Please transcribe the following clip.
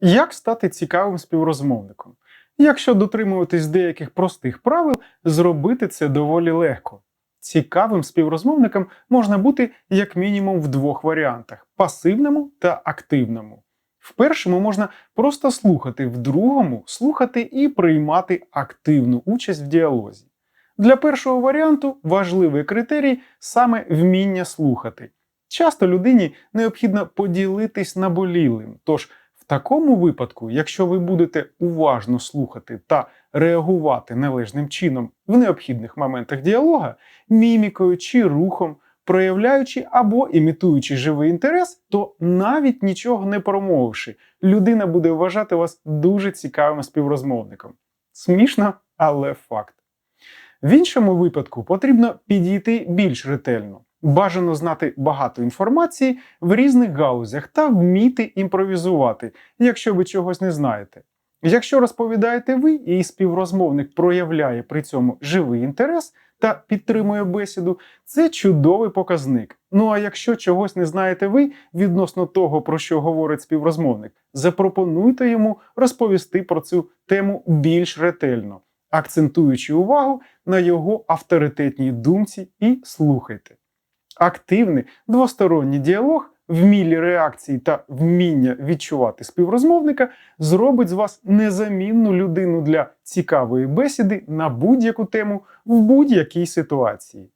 Як стати цікавим співрозмовником? Якщо дотримуватись деяких простих правил, зробити це доволі легко. Цікавим співрозмовником можна бути як мінімум в двох варіантах: пасивному та активному. В першому можна просто слухати, в другому слухати і приймати активну участь в діалозі. Для першого варіанту важливий критерій саме вміння слухати. Часто людині необхідно поділитись наболілим, тож такому випадку, якщо ви будете уважно слухати та реагувати належним чином в необхідних моментах діалога, мімікою чи рухом, проявляючи або імітуючи живий інтерес, то навіть нічого не промовивши, людина буде вважати вас дуже цікавим співрозмовником. Смішно, але факт. В іншому випадку потрібно підійти більш ретельно. Бажано знати багато інформації в різних галузях та вміти імпровізувати, якщо ви чогось не знаєте. Якщо розповідаєте ви і співрозмовник проявляє при цьому живий інтерес та підтримує бесіду, це чудовий показник. Ну а якщо чогось не знаєте ви відносно того, про що говорить співрозмовник, запропонуйте йому розповісти про цю тему більш ретельно, акцентуючи увагу на його авторитетній думці і слухайте. Активний двосторонній діалог, вмілі реакції та вміння відчувати співрозмовника зробить з вас незамінну людину для цікавої бесіди на будь-яку тему в будь-якій ситуації.